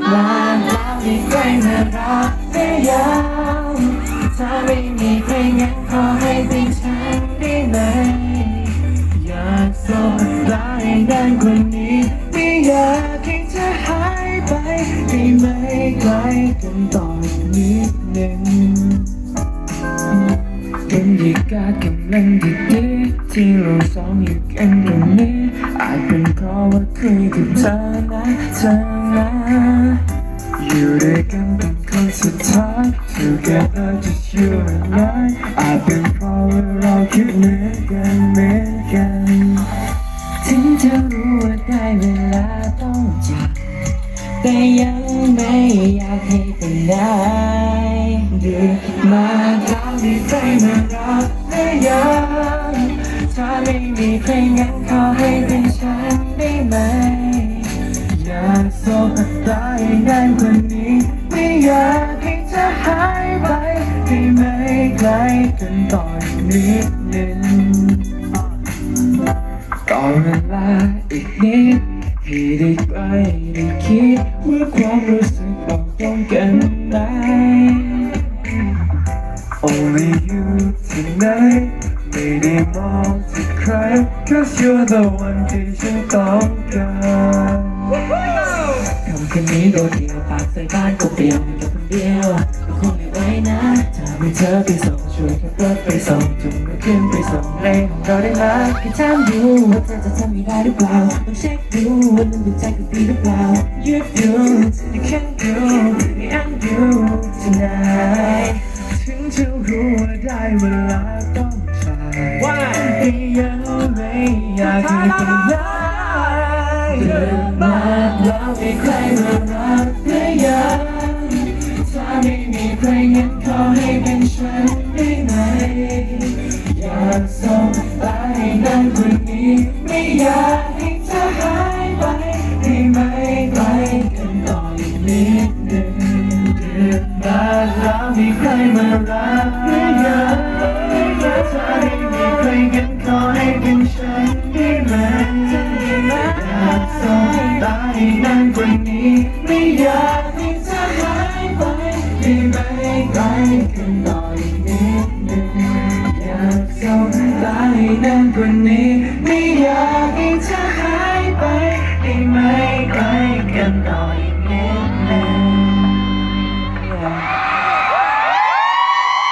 มาแล้วมีใครมารักหรือยังถ้าไม่มีใครงั้นขอให้เป็นฉันได้ไหม อยากสบตาให้นานกว่านี้ไม่อยากให้เธอหายไปได้ไหมไกลกันต่ออีกนิดหนึ่ง รรยากาศกำลังดีดีที่เราสองอยู่กันตรงนี้ อาจเป็นเพราะว่าคุยกับเธอนะเธอนะอยู่ด้วยกันเป็นคนสุดท้าย Together just you and I อาจเป็นเพราะว่าเราคิดเหมือนกันเหมือนกันถึงจะรู้ว่าได้เวลาต้องจากแต่ยังไม่อยากให้เป็นนายดึกมา มีใครมารับหรือยังถ้าไม่มีใครงั้นขอให้เป็นฉันได้ไหม อยากสบตาให้นานกว่านี้ไม่อยากให้เธอหายไปได้ไหมไกลกันต่ออีกนิดนึงก่อนเวลาอีกนิดให้ได้ไปได้คิดว่าความรู้สึกบอกตรงกันไหม Only you tonight ไม่ได้มองที่ใคร Cause you're the one ที่ฉันต้องการคำคืนนี้โดดเดี่ยวปากใส่บ้านก็เปลี่ยวอยู่คนเดียวก็คงไม่ไหวนะถ้าไม่เธอไปส่งช่วยขับรถไปส่งจุงก็ขึ้นไปส่งในของเราได้ไหมแค่ถามดูว่าเธอจะทำไม่ได้หรือเปล่าต้องเช็คดูว่ามันดูใจกับพี่หรือเปล่า You do you ต้องจากว่ายังไม่อยากให้เป็นนายเดินมาแล้วมีใครมารับหรือยังถ้าไม่มีใครงั้นขอให้เป็นฉันได้ไหมอยากส่งตาให้นานกว่านี้ไม่อยากให้เธอหายไปได้ไหมไปกันต่ออีกนิดหนึ่งเดือนมาแล้วมีใครมารับหรือ ยังถ้าไม่มีใครงั้นขอให้เป็นฉันได้ไหมอยากส่งตาให้นานกว่านี้ไม่อยากให้เธอหายไปได้ไหมไปกันต่ออีกนิดหนึ่งอยากส่งตาให้นานกว่านี้ ไม่อยากให้เธอหายไปได้ไหมไกลกันต่ออีกนิดหนึ่ง